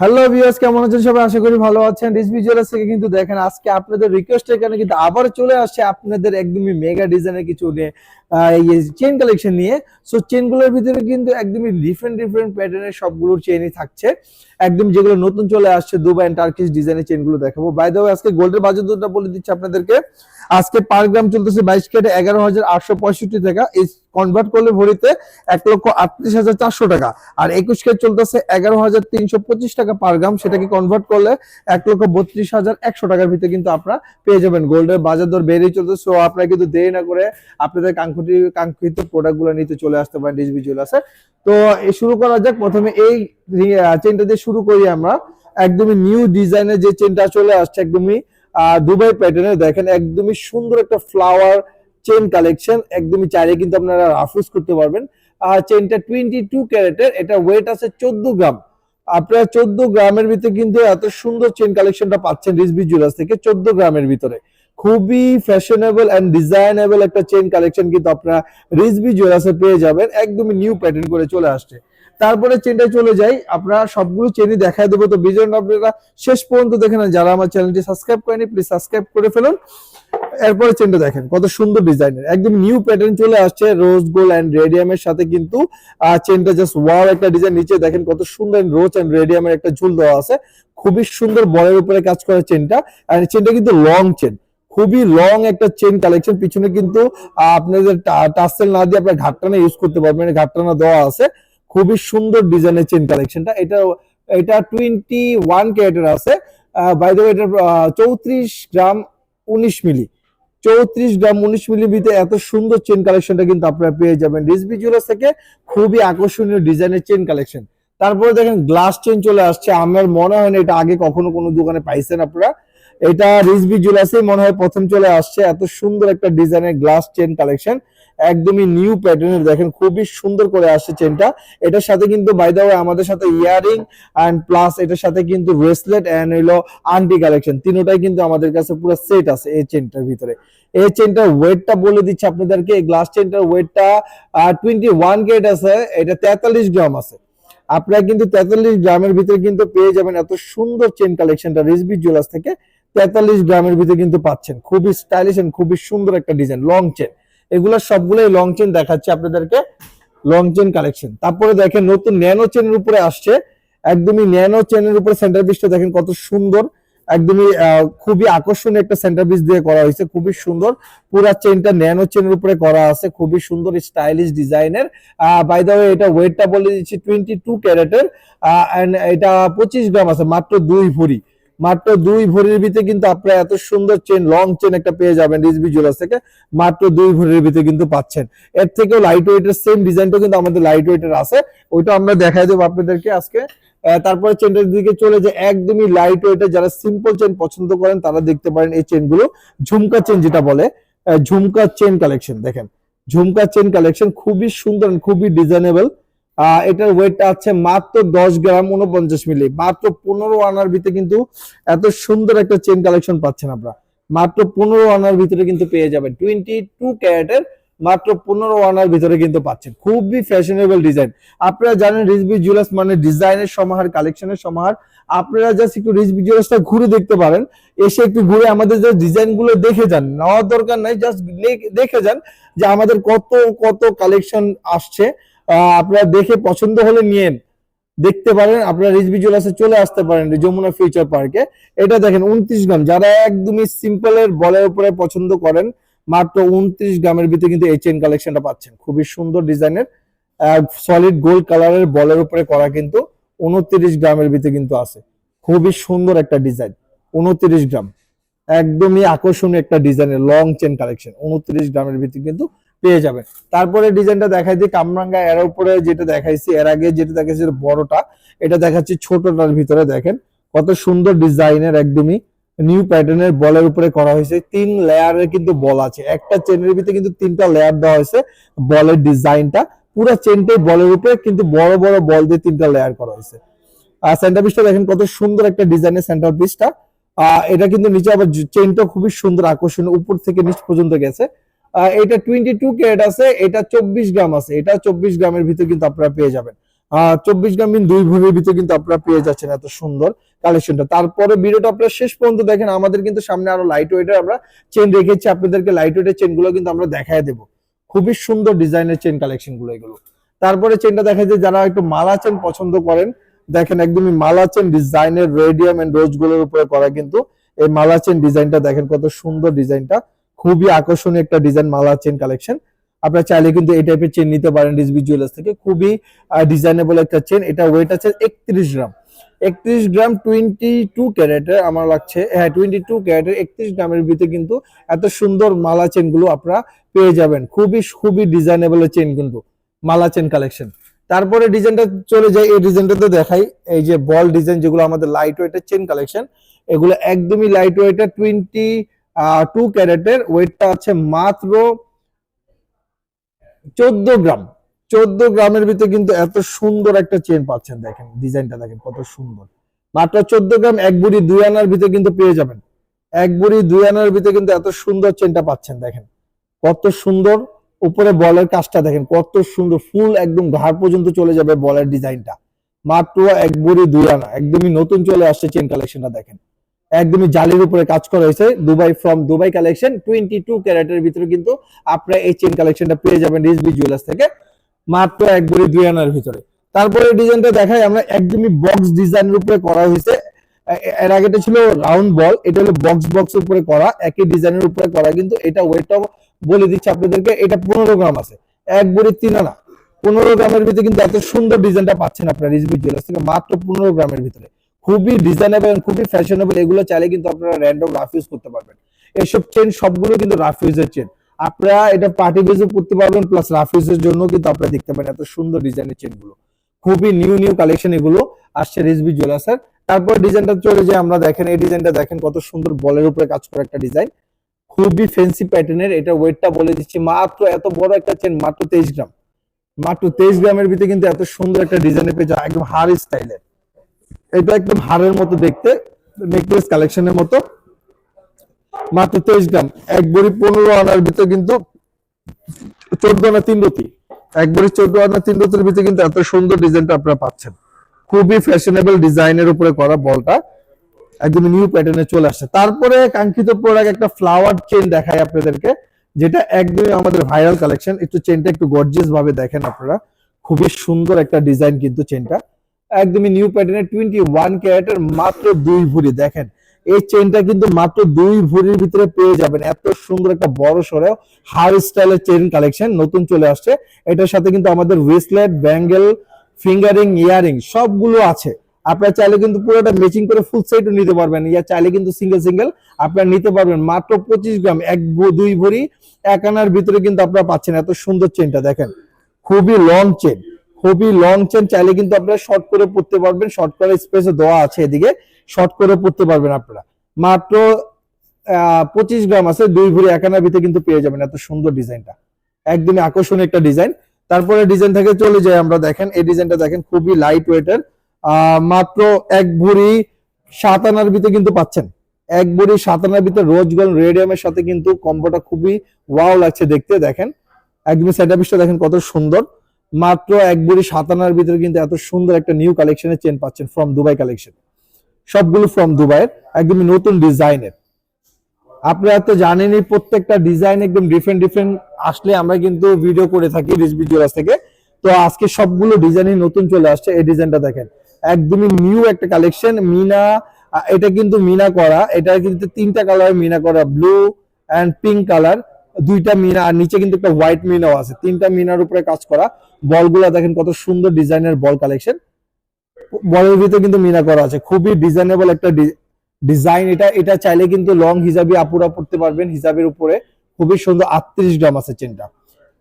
Hello viewers কেমন আছেন সবাই? আশা করি ভালো আছেন। রিচ জুয়েলার্স থেকে কিন্তু দেখেন, আজকে আপনাদের রিকোয়েস্টের কারণে কিন্তু আবার চলে আসছে আপনাদের একদমই মেগা ডিজাইনের কিছু নিয়ে। চেন কালেকশন নিয়ে সো চেনগুলোর ভিতরে কিন্তু একদমই ডিফারেন্ট ডিফারেন্ট প্যাটার্নের সবগুলোর চেনই থাকছে। একদম যেগুলো নতুন চলে আসছে দুবাই টার্কিশ ডিজাইনের চেনগুলো দেখাবো। বাই দ্য আজকে গোল্ডের বাজার দরটা বলে দিচ্ছি আপনাদেরকে। আজকে পার গ্রাম চলতেছে বাইশ কেটে এগারো হাজার আটশো পঁয়ষট্টি টাকা। এই কনভার্ট করলে ভরিতে এক লক্ষ আটত্রিশ হাজার চারশো টাকা। আর একুশ কেট চলতেছে এগারো হাজার তিনশো পঁচিশ টাকা পার গ্রাম সেটাকে কনভার্ট করলে এক লক্ষ বত্রিশ হাজার একশো টাকার ভিতরে কিন্তু আপনারা পেয়ে যাবেন। গোল্ডের বাজার দর বেড়েই চলতেছে। সো আপনারা কিন্তু দেরি না করে আপনাদের কাঙ্ক্ষিত কাঙ্ক্ষিত প্রোডাক্টগুলো নিতে চলে আসতে পারেন ডিসবি জুয়েলার্সে তো শুরু করা যাক। প্রথমে এই চেনটা দিয়ে শুরু করি আমরা। একদমই নিউ ডিজাইনের যে চেনটা চলে আসছে একদমই দুবাই প্যাটার্নে দেখেন একদমই সুন্দর একটা ফ্লাওয়ার চেন কালেকশন একদমই চাইলে কিন্তু আপনারা রাফুজ করতে পারবেন। চেনটা টোয়েন্টি টু ক্যারেটের এটা ওয়েট আছে চোদ্দ গ্রাম। আপনারা চোদ্দ গ্রামের ভিতরে কিন্তু এত সুন্দর চেন কালেকশনটা পাচ্ছেন রিসবি জুয়েলার্স থেকে, চোদ্দ গ্রামের ভিতরে। খুবই ফ্যাশনেবল এন্ড ডিজাইনেবল একটা চেন কালেকশন কিন্তু আপনারা রিসবি জুয়েলার্সে পেয়ে যাবেন। একদমই নিউ প্যাটার্ন করে চলে আসছে। তারপরে চেনটা চলে যাই। আপনারা সবগুলো চেনই দেখায় দেবো। তো বিজয় আপনারা শেষ পর্যন্ত দেখেন যারা আমার চ্যানেলটি সাবস্ক্রাইব করেনি প্লিজ সাবস্ক্রাইব করে ফেলুন। এরপরে চেনটা দেখেন। কত সুন্দর ডিজাইনের একদম নিউ প্যাটার্ন চলে আসছে। রোজ গোল্ড এন্ড রেডিয়ামের সাথে কিন্তু চেনটা জাস্ট ওয়াও একটা ডিজাইন নিচে দেখেন কত সুন্দর রোজ এন্ড রেডিয়ামের একটা ঝুল দেওয়া আছে। খুবই সুন্দর বলের উপরে কাজ করা চেনটা আর চেনটা কিন্তু লং চেন খুবই লং একটা চেন কালেকশন পিছনে কিন্তু আপনাদের টাসেল না দিয়ে আপনার ঘাটটানা ইউজ করতে পারবেন ঘাটটানা দেওয়া আছে। খুবই সুন্দর ডিজাইনের চেন কালেকশনটা এটা এটা টোয়েন্টি ওয়ান ক্যারেটের আছে। বাই দ্য এটা চৌত্রিশ গ্রাম উনিশ মিলি। চৌত্রিশ গ্রাম উনিশ মিলি ভিতরে এত সুন্দর চেন কালেকশনটা কিন্তু আপনারা পেয়ে যাবেন। রিসবি জুয়েলার্স থেকে খুবই আকর্ষণীয় ডিজাইনের চেন কালেকশন তারপরে দেখেন গ্লাস চেন চলে আসছে। আমার মনে হয় না এটা আগে কখনো কোনো দোকানে পাইছেন আপনারা। এটা রিসবি জুয়েলার্সে মনে হয় প্রথম চলে আসছে। এত সুন্দর একটা ডিজাইনের গ্লাস চেন কালেকশন। একদমই নিউ প্যাটার্নের দেখেন খুবই সুন্দর করে আসছে চেনটা। এটার সাথে কিন্তু বাই দ্য আমাদের সাথে ইয়ারিং অ্যান্ড প্লাস এটার সাথে কিন্তু ব্রেসলেট অ্যান্ড হইল আন্টি কালেকশন। তিনোটাই কিন্তু আমাদের কাছে পুরো সেট আছে এই চেনটার ভিতরে। এই চেনটার ওয়েটটা বলে দিচ্ছি আপনাদেরকে। এই গ্লাস চেনটার ওয়েটটা টোয়েন্টি ওয়ান কেট আছে। এটা তেতাল্লিশ গ্রাম আছে। আপনারা কিন্তু তেতাল্লিশ গ্রামের ভিতরে কিন্তু পেয়ে যাবেন এত সুন্দর চেন কালেকশনটা রিসবি জুয়েলার্স থেকে। তেতাল্লিশ গ্রামের ভিতরে কিন্তু পাচ্ছেন। খুবই স্টাইলিশ এন্ড খুবই সুন্দর একটা ডিজাইন লং চেন এগুলো সবগুলোই লং চেন দেখাচ্ছে আপনাদেরকে লং চেন কালেকশন তারপরে দেখেন নতুন ন্যানো চেনের উপরে আসছে। একদমই ন্যানো চেনের উপরে সেন্টার পিসটা দেখেন কত সুন্দর। একদমই খুবই আকর্ষণীয় একটা সেন্টার পিস দিয়ে করা হয়েছে, খুবই সুন্দর। পুরা চেনটা ন্যানো চেনের উপরে করা আছে, খুবই সুন্দর স্টাইলিশ ডিজাইনের বাই দ্য ওয়ে এটা ওয়েটটা বলে দিচ্ছি টোয়েন্টি টু ক্যারেটের এন্ড এটা পঁচিশ গ্রাম আছে, মাত্র দুই ভরি। মাত্র দুই ভরির ভিতরে কিন্তু আপনারা এত সুন্দর চেন লং চেন একটা পেয়ে যাবেন রিসবি জুয়েলার্স থেকে। মাত্র দুই ভরির ভিতরে কিন্তু পাচ্ছেন। এর থেকেও লাইট ওয়েটের সেম ডিজাইনটা কিন্তু আমাদের লাইট ওয়েটের আছে। ওইটা আমরা দেখাই দেবো আপনাদেরকে আজকে। তারপরে চেনটার দিকে চলে যে একদমই লাইট ওয়েটের যারা সিম্পল চেন পছন্দ করেন, তারা দেখতে পারেন এই চেনগুলো ঝুমকা চেন যেটা বলে ঝুমকা চেন কালেকশন দেখেন। ঝুমকা চেন কালেকশন খুবই সুন্দর খুবই ডিজাইনেবল এটার ওয়েটটা আছে মাত্র দশ গ্রাম উনপঞ্চাশ মিলি মাত্র পনেরো আনার ভিতরে কিন্তু এত সুন্দর একটা চেন কালেকশন পাচ্ছেন আপনারা। মাত্র পনেরো আনার ভিতরে কিন্তু পেয়ে যাবেন। টোয়েন্টি টু ক্যারেটের মাত্র পনেরো আনার ভিতরে কিন্তু পাচ্ছেন। খুবই ফ্যাশনেবল ডিজাইন আপনারা জানেন রিসবি জুয়েলার্স মানে ডিজাইনের সমাহার কালেকশনের সমাহার। আপনারা জাস্ট একটু রিসবি জুয়েলার্সটা ঘুরে দেখতে পারেন। এসে একটু ঘুরে আমাদের যে ডিজাইনগুলো দেখে যান। নেওয়ার দরকার নাই জাস্ট দেখে যান যে আমাদের কত কত কালেকশন আসছে। আপনারা দেখে পছন্দ হলে নিয়েন দেখতে পারেন। আপনারা রিজবি জুয়েলার্সে চলে আসতে পারেন যমুনা ফিউচার পার্কে এটা দেখেন উনত্রিশ গ্রাম। যারা একদমই সিম্পলের বলের উপরে পছন্দ করেন, মাত্র উনত্রিশ গ্রামের ভিতরে কিন্তু এই চেন কালেকশনটা পাচ্ছেন। খুবই সুন্দর ডিজাইনের সলিড গোল্ড কালারের বলের উপরে করা কিন্তু উনত্রিশ গ্রামের ভিতরে কিন্তু আছে। খুবই সুন্দর একটা ডিজাইন উনত্রিশ গ্রাম। একদমই আকর্ষণীয় একটা ডিজাইনের লং চেন কালেকশন উনত্রিশ গ্রামের ভিতরে কিন্তু পেয়ে যাবেন তারপরে ডিজাইনটা দেখাই দিই কামরাঙ্গা এর উপরে যেটা দেখাইছি এর আগে যেটা দেখাইছি বড়টা এটা দেখাচ্ছি ছোটটার ভিতরে দেখেন কত সুন্দর ডিজাইনের একদমই নিউ প্যাটার্নের বলের উপরে করা হয়েছে। তিন লেয়ারের কিন্তু বল আছে একটা চেনের ভিতরে কিন্তু তিনটা লেয়ার দেওয়া হয়েছে বলের ডিজাইনটা। পুরো চেনটাই বলের উপরে কিন্তু বড় বড় বল দিয়ে তিনটা লেয়ার করা হয়েছে। আর সেন্টার পিসটা দেখেন কত সুন্দর একটা ডিজাইনের সেন্টার পিসটা এটা কিন্তু নিচে আবার চেনটা খুবই সুন্দর আকর্ষণীয় উপর থেকে নিচ পর্যন্ত গেছে। আহ, এটা টোয়েন্টি টু ক্যারেট আছে, এটা চব্বিশ গ্রাম আছে। এটা চব্বিশ গ্রামের ভিতরে কিন্তু আপনারা পেয়ে যাবেন। চব্বিশ গ্রাম দুই ভরির ভিতরে কিন্তু আপনারা পেয়ে যাচ্ছেন এত সুন্দর কালেকশনটা তারপরে ভিডিওটা আপনারা শেষ পর্যন্ত দেখেন, আমাদের কিন্তু সামনে আরও লাইট ওয়েটের আমরা চেন রেখেছি, আপনাদেরকে লাইট ওয়েটের চেনগুলো কিন্তু আমরা দেখায় দেবো। খুবই সুন্দর ডিজাইনের চেন কালেকশনগুলো এগুলো। তারপরে চেনটা দেখা যায়, যারা একটু মালা চেন পছন্দ করেন, দেখেন একদমই মালা চেন ডিজাইনের রেডিয়াম এন্ড রোজগুলোর উপরে করা কিন্তু এই মালা চেন ডিজাইনটা দেখেন কত সুন্দর ডিজাইনটা খুবই আকর্ষণীয় একটা ডিজাইন মালা চেন কালেকশন আপনারা চাইলে কিন্তু এই টাইপের চেন নিতে পারেন ডিসবি জুয়েলার্স থেকে। খুবই ডিজাইনেবল একটা চেন এটা ওয়েট আছে একত্রিশ গ্রাম। একত্রিশ গ্রাম টোয়েন্টি টু ক্যারেটের আমার লাগছে। হ্যাঁ টোয়েন্টি টু ক্যারেটের একত্রিশ গ্রামের ভিতরে কিন্তু এত সুন্দর মালা চেনগুলো আপনারা পেয়ে যাবেন। খুবই খুবই ডিজাইনেবল চেন কিন্তু মালা চেন কালেকশন তারপরে ডিজাইনটা চলে যায় এই ডিজাইনটা তো দেখাই। এই যে বল ডিজাইন যেগুলো আমাদের লাইট ওয়েটের চেন কালেকশন এগুলো একদমই লাইট ওয়েটের টোয়েন্টি টু ক্যারেটের ওয়েটটা আছে মাত্র চোদ্দ গ্রাম। চোদ্দ গ্রামের ভিতরে কিন্তু এত সুন্দর একটা চেন পাচ্ছেন দেখেন ডিজাইনটা দেখেন কত সুন্দর। মাত্র চোদ্দ গ্রাম, এক বুড়ি দুই আনার ভিতরে কিন্তু পেয়ে যাবেন। এক বুড়ি দুই আনার ভিতরে কিন্তু এত সুন্দর চেনটা পাচ্ছেন দেখেন। কত সুন্দর, উপরে বলের কাজটা দেখেন, কত সুন্দর ফুল একদম ঘাড় পর্যন্ত চলে যাবে বলের ডিজাইনটা মাত্র এক বুড়ি দুই আনা, একদমই নতুন চলে আসছে চেন কালেকশনটা দেখেন। একদমই জালির উপরে কাজ করা হয়েছে। Dubai from Dubai collection twenty two ক্যারেটের ভিতরে কিন্তু আপনারা এই চেন কালেকশনটা পেয়ে যাবেন রিসবি জুয়েলার্স থেকে, মাত্র এক ভরি দুই আনার ভিতরে। তারপরে ডিজাইনটা দেখাই, আমরা একদমই বক্স ডিজাইনের উপরে করা হয়েছে। এর আগেটা ছিল রাউন্ড বল এটা হলো বক্স বক্স উপরে করা, একই ডিজাইনের উপরে করা, কিন্তু এটা ওয়েটটাও বলে দিচ্ছি আপনাদেরকে, এটা পনেরো গ্রাম আছে। এক ভরি তিন আনা। পনেরো গ্রামের ভিতরে কিন্তু এত সুন্দর ডিজাইনটা পাচ্ছেন আপনারা রিসবি জুয়েলার্স থেকে, মাত্র পনেরো গ্রামের ভিতরে। খুবই ডিজাইনেবল খুবই ফ্যাশনেবল এগুলো চাইলে কিন্তু আপনারা র্যান্ডম রাফ ইউজ করতে পারবেন। এইসব চেন সবগুলো কিন্তু রাফ ইউজের চেন আপনারা এটা পার্টি বেজে পড়তে পারবেন প্লাস রাফ ইউজের জন্য কিন্তু আপনারা দেখতে পারেন এত সুন্দর ডিজাইনের চেনগুলো। খুবই নিউ নিউ কালেকশন এগুলো আসছে রিসবি জুয়েলার্সের তারপর ডিজাইনটা চলে যায় আমরা, দেখেন এই ডিজাইনটা দেখেন কত সুন্দর বলের উপরে কাজ করা একটা ডিজাইন খুবই ফেন্সি প্যাটার্নের এটা ওয়েটটা বলে দিচ্ছি, মাত্র এত বড় একটা চেন মাত্র তেইশ গ্রাম। মাত্র তেইশ গ্রামের ভিতরে কিন্তু এত সুন্দর একটা ডিজাইনের পেয়ে যায় একদম হার স্টাইলের এটা একদম হারের মতো দেখতে নেকলেস কালেকশনের মতো। মাত্র তেইশ গ্রাম। এক বড়ি পনেরো আনার ভিতরে কিন্তু চোদ্দ আনা তিন রতি। এক বড়ি চোদ্দ আনা তিন রতির ভিতরে কিন্তু এত সুন্দর ডিজাইনটা আপনারা পাচ্ছেন। খুবই ফ্যাশনেবল ডিজাইনের উপরে করা বলটা। একদম নিউ প্যাটার্নে চলে আসছে। তারপরে কাঙ্ক্ষিত প্রোডাক্ট একটা ফ্লাওয়ার চেন দেখায় আপনাদেরকে, যেটা একদমই আমাদের ভাইরাল কালেকশন একটু চেনটা একটু গর্জিয়াস ভাবে দেখেন আপনারা। খুবই সুন্দর একটা ডিজাইন কিন্তু চেনটা একদমই নিউ প্যাটার্নের টোয়েন্টি ওয়ান ক্যারেটের মাত্র দুই ভরি, দেখেন। এই চেনটা কিন্তু মাত্র দুই ভরির ভিতরে পেয়ে যাবেন। এত সুন্দর একটা বড় সড়ো হার স্টাইলের চেন কালেকশন নতুন চলে আসছে। এটার সাথে কিন্তু আমাদের ওয়েসলেট ব্যাঙ্গেল ফিঙ্গারিং ইয়ারিং সবগুলো আছে। আপনারা চাইলে কিন্তু পুরোটা ম্যাচিং করে ফুল সেটও নিতে পারবেন। ইয়া চাইলে কিন্তু সিঙ্গেল সিঙ্গেল আপনারা নিতে পারবেন। মাত্র পঁচিশ গ্রাম, এক দুই ভরি, এক আনার ভিতরে কিন্তু আপনারা পাচ্ছেন এত সুন্দর চেনটা দেখেন। খুবই লং চেন খুবই লং চেন চাইলে কিন্তু আপনারা শর্ট করে পড়তে পারবেন। শর্ট করে স্পেসে দেওয়া আছে এদিকে। শর্ট করে পড়তে পারবেন আপনারা। মাত্র পঁচিশ গ্রাম আছে, দুই ভরি এক আনার ভিতরে কিন্তু পেয়ে যাবেন এত সুন্দর ডিজাইনটা। একদমই আকর্ষণীয় একটা ডিজাইন। তারপরে ডিজাইন থেকে চলে যায় আমরা, দেখেন, এই ডিজাইনটা দেখেন, খুবই লাইট ওয়েটের মাত্র এক ভরি সাত আনার ভিতরে কিন্তু পাচ্ছেন। এক ভরি সাত আনার ভিতরে রোজ গোল্ড রেডিয়ামের সাথে কিন্তু কম্বোটা খুবই ওয়াও লাগছে দেখতে, দেখেন। একদমই সেট পিসটা দেখেন কত সুন্দর। মাত্র এক ভরি সাত আনার ভিতরে কিন্তু এত সুন্দর একটা নিউ কালেকশনের চেন পাচ্ছেন ফ্রম দুবাই কালেকশন সবগুলো ফ্রম দুবাইয়ের একদমই নতুন ডিজাইনের আপনারা তো জানেনই প্রত্যেকটা ডিজাইন একদম ডিফারেন্ট ডিফারেন্ট আসলে আমরা কিন্তু ভিডিও করে থাকি রিসবি জুয়েলার্স থেকে। তো আজকে সবগুলো ডিজাইনই নতুন চলে আসছে, এই ডিজাইনটা দেখেন। একদমই নিউ একটা কালেকশন মিনা এটা কিন্তু মিনা করা, এটা কিন্তু তিনটা কালার মিনা করা ব্লু অ্যান্ড পিঙ্ক কালার দুইটা মিনা, আর নিচে কিন্তু একটা হোয়াইট মিনাও আছে। তিনটা মিনার উপরে কাজ করা বলগুলা দেখেন কত সুন্দর ডিজাইনের বল কালেকশন বলের ভিতরে কিন্তু মিনা করা আছে। খুবই ডিজাইনেবল একটা ডিজাইন এটা। এটা চাইলে কিন্তু লং হিসাবে আপুরা পড়তে পারবেন হিসাবের উপরে। খুবই সুন্দর আটত্রিশ গ্রাম আছে চেনটা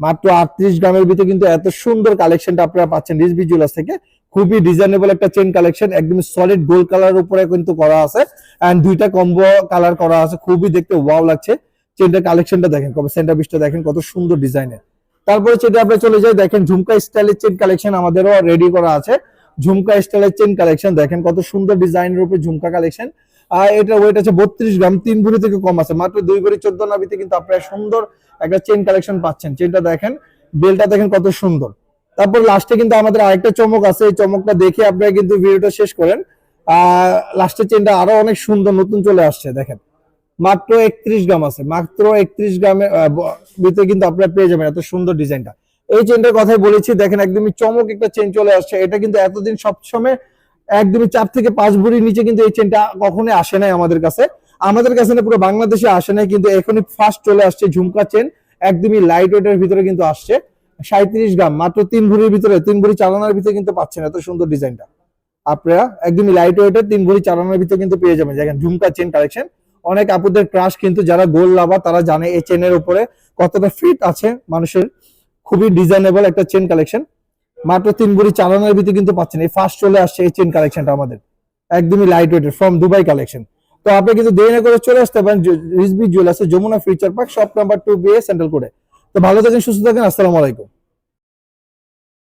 মাত্র আটত্রিশ গ্রামের ভিতরে কিন্তু এত সুন্দর কালেকশনটা আপনারা পাচ্ছেন রিসবি জুয়েলার্স থেকে। খুবই ডিজাইনেবল একটা চেন কালেকশন একদম সলিড গোল্ড কালার উপরে কিন্তু করা আছে। এন্ড দুইটা কম্বো কালার করা আছে। খুবই দেখতে ওয়াও লাগছে। চেনটার কালেকশনটা দেখেন, কবে সেন্টার পিসটা দেখেন, কত সুন্দর ডিজাইনের। তারপরে চেনটা আমরা চলে যাই, দেখেন ঝুমকা স্টাইলের চেন কালেকশন আমাদেরও রেডি করা আছে। ঝুমকা স্টাইলের চেন কালেকশন দেখেন কত সুন্দর ডিজাইনের উপরে ঝুমকা কালেকশন আর এটা ওয়েট আছে বত্রিশ গ্রাম, তিন ভরি থেকে কম আছে, মাত্র দুই ভরি চোদ্দ নাবিতে কিন্তু আপনারা সুন্দর একটা চেন কালেকশন পাচ্ছেন। চেনটা দেখেন, বেলটা দেখেন কত সুন্দর। তারপর লাস্টে কিন্তু আমাদের আরেকটা চমক আছে, এই চমকটা দেখে আপনারা কিন্তু ভিডিওটা শেষ করেন। আহ লাস্টের চেনটা আরও অনেক সুন্দর, নতুন চলে আসছে, দেখেন। মাত্র একত্রিশ গ্রাম আছে। মাত্র একত্রিশ গ্রামের ভিতরে কিন্তু আপনারা পেয়ে যাবেন এত সুন্দর ডিজাইনটা। এই চেনটার কথাই বলেছি, দেখেন একদমই চমক একটা চেন চলে আসছে। এটা কিন্তু এতদিন সবসময় একদমই চার থেকে পাঁচ ভরির নিচে কিন্তু এই চেনটা কখনোই আসে নাই আমাদের কাছে। আমাদের কাছে না পুরো বাংলাদেশে আসে নাই, কিন্তু এখনই ফার্স্ট চলে আসছে ঝুমকা চেন একদমই লাইট ওয়েটের ভিতরে কিন্তু আসছে। সাঁত্রিশ গ্রাম, মাত্র তিন ভরির ভিতরে, তিন ভরি চালানোর ভিতরে কিন্তু পাচ্ছেন এত সুন্দর ডিজাইনটা। আপনারা একদমই লাইট ওয়েটের তিন ভরি চালানোর ভিতরে কিন্তু পেয়ে যাবেন। দেখেন ঝুমকা চেন কালেকশন অনেক আপুদের ক্রাশ কিন্তু যারা গোল লাভার তারা জানে এই চেনের উপরে কতটা ফিট আছে মানুষের। খুবই ডিজাইনেবল একটা চেন কালেকশন মাত্র তিন ভরি চালানোর ভিতরে কিন্তু পাচ্ছেন। এই ফার্স্ট চলে আসছে এই চেন কালেকশনটা আমাদের। একদমই লাইট ওয়েটের ফ্রম দুবাই কালেকশন তো আপনি কিন্তু দেরি না করে চলে আসতে পারেন। Rizvi জুয়েলার্সে Jamuna future park shop number two B A central করে তো ভালো থাকেন, সুস্থ থাকেন, আসসালামু আলাইকুম।